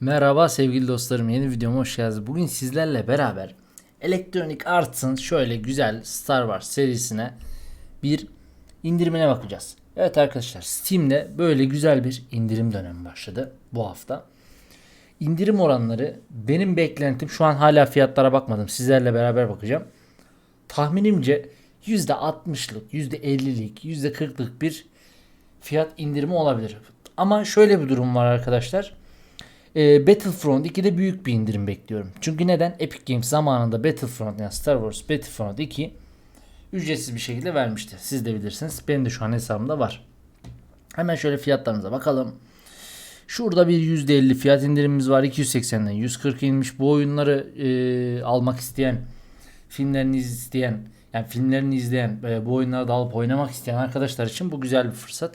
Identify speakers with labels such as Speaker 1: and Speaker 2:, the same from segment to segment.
Speaker 1: Merhaba sevgili dostlarım yeni videoma hoş geldiniz. Bugün sizlerle beraber Electronic Arts'ın şöyle güzel Star Wars serisine bir indirimine bakacağız. Evet arkadaşlar Steam'de böyle güzel bir indirim dönemi başladı bu hafta. İndirim oranları benim beklentim şu an hala fiyatlara bakmadım. Sizlerle beraber bakacağım. Tahminimce %60'lık, %50'lik, %40'lık bir fiyat indirimi olabilir. Ama şöyle bir durum var arkadaşlar. Ee, Battlefront 2'de büyük bir indirim bekliyorum. Çünkü neden? Epic Games zamanında Battlefront yani Star Wars Battlefront 2 ücretsiz bir şekilde vermişti. Siz de bilirsiniz. Benim de şu an hesabımda var. Hemen şöyle fiyatlarımıza bakalım. Şurada bir %50 fiyat indirimimiz var. 280'den 140 inmiş. Bu oyunları e, almak isteyen, filmlerini isteyen, yani filmlerini izleyen, e, bu oyunları da alıp oynamak isteyen arkadaşlar için bu güzel bir fırsat.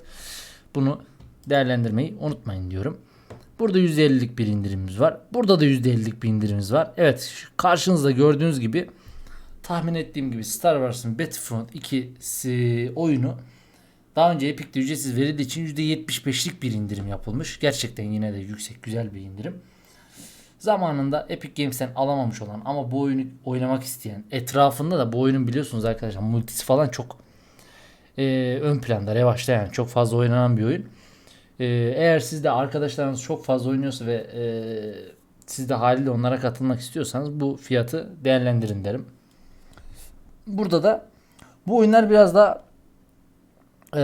Speaker 1: Bunu değerlendirmeyi unutmayın diyorum. Burada %50'lik bir indirimimiz var. Burada da %50'lik bir indirimimiz var. Evet karşınızda gördüğünüz gibi tahmin ettiğim gibi Star Wars'ın Battlefront 2'si oyunu daha önce Epic'te ücretsiz verildiği için %75'lik bir indirim yapılmış. Gerçekten yine de yüksek güzel bir indirim. Zamanında Epic Games'ten alamamış olan ama bu oyunu oynamak isteyen etrafında da bu oyunun biliyorsunuz arkadaşlar multisi falan çok e, ön planda revaçta yani çok fazla oynanan bir oyun. E, eğer siz de arkadaşlarınız çok fazla oynuyorsa ve e, siz de haliyle onlara katılmak istiyorsanız bu fiyatı değerlendirin derim. Burada da bu oyunlar biraz da e,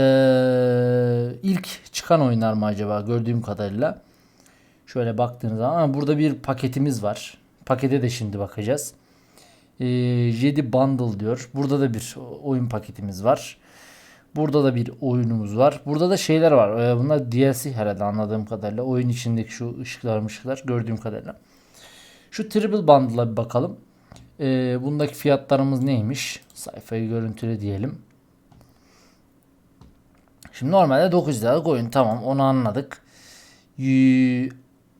Speaker 1: ilk çıkan oyunlar mı acaba gördüğüm kadarıyla. Şöyle baktığınız zaman ama burada bir paketimiz var. Pakete de şimdi bakacağız. E, Jedi Bundle diyor. Burada da bir oyun paketimiz var. Burada da bir oyunumuz var. Burada da şeyler var. Ee, bunlar DLC herhalde anladığım kadarıyla. Oyun içindeki şu ışıklar ışıklar gördüğüm kadarıyla. Şu Triple Bundle'a bir bakalım. Ee, bundaki fiyatlarımız neymiş? Sayfayı görüntüle diyelim. Şimdi normalde 9 liralık oyun. Tamam onu anladık.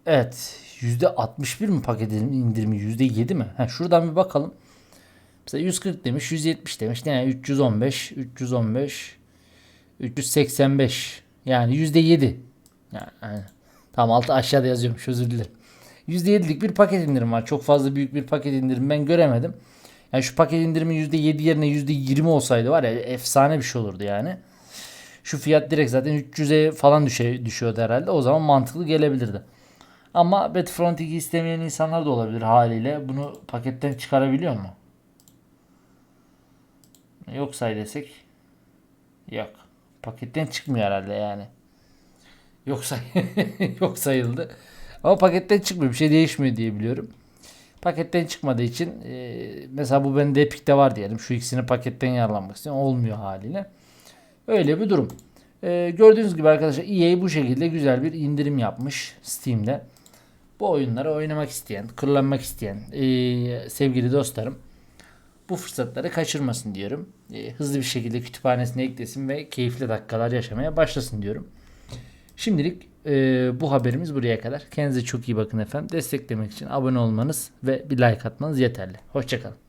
Speaker 1: Evet. %61 mi paketin indirimi? %7 mi? Ha, şuradan bir bakalım. Mesela 140 demiş, 170 demiş. Yani 315, 315, 385. Yani %7. Yani, yani. Altı aşağıda yazıyormuş özür dilerim. %7'lik bir paket indirim var. Çok fazla büyük bir paket indirim ben göremedim. Yani şu paket indirimi %7 yerine %20 olsaydı var ya efsane bir şey olurdu yani. Şu fiyat direkt zaten 300'e falan düşe, düşüyordu herhalde. O zaman mantıklı gelebilirdi. Ama Battlefront 2 istemeyen insanlar da olabilir haliyle. Bunu paketten çıkarabiliyor mu? Yok say desek. Yok. Paketten çıkmıyor herhalde yani. Yok say yok sayıldı. Ama paketten çıkmıyor. Bir şey değişmiyor diye biliyorum. Paketten çıkmadığı için e, mesela bu bende Epic'te var diyelim. Şu ikisini paketten yararlanmak istiyorum. Olmuyor haliyle. Öyle bir durum. E, gördüğünüz gibi arkadaşlar EA bu şekilde güzel bir indirim yapmış Steam'de. Bu oyunları oynamak isteyen, kullanmak isteyen e, sevgili dostlarım bu fırsatları kaçırmasın diyorum. E, hızlı bir şekilde kütüphanesine eklesin ve keyifli dakikalar yaşamaya başlasın diyorum. Şimdilik e, bu haberimiz buraya kadar. Kendinize çok iyi bakın efendim. Desteklemek için abone olmanız ve bir like atmanız yeterli. Hoşçakalın.